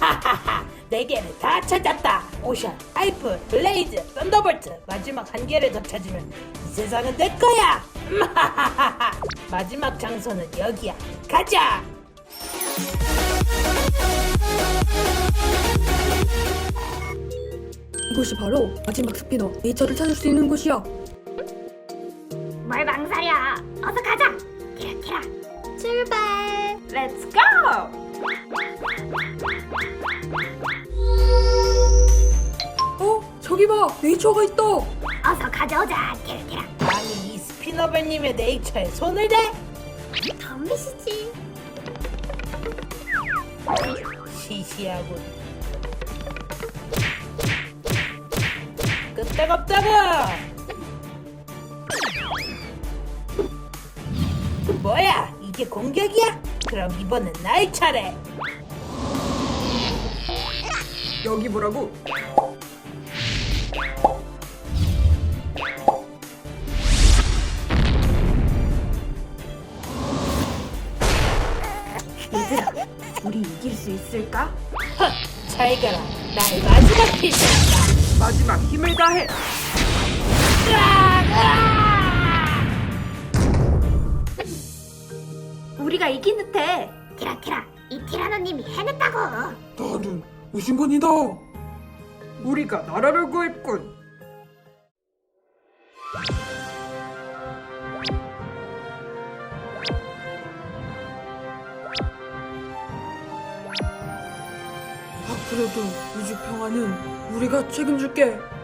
하하하 네 개를 다 찾았다. 오션, 하이프, 블레이즈, 썬더볼트. 마지막 한 개를 더 찾으면 이 세상은 내 거야. 하하하하. 마지막 장소는 여기야. 가자. 이곳이 바로 마지막 스피너 네이처를 찾을 수 있는 곳이야. 뭘 망설여? 어서 가자. 티라 출발. 렛츠 고 저기 봐! 네이처가 있다! 어서 가져오자 티라 아니 이 스피너벨님의 네이처에 손을 대? 덤비시지 시시하군 끄떡없다고 뭐야 이게 공격이야? 그럼 이번엔 나의 차례 여기 보라고! 우리 이길 수 있을까? 헛! 잘 가라 나의 마지막 필살기다 마지막 힘을 다해! 우리가 이긴 듯해 티라 티라 이 티라노님이 해냈다고 나는 우신관이다! 우리가 나라를 구했군! 앞으로도 우주 평화는 우리가 책임질게!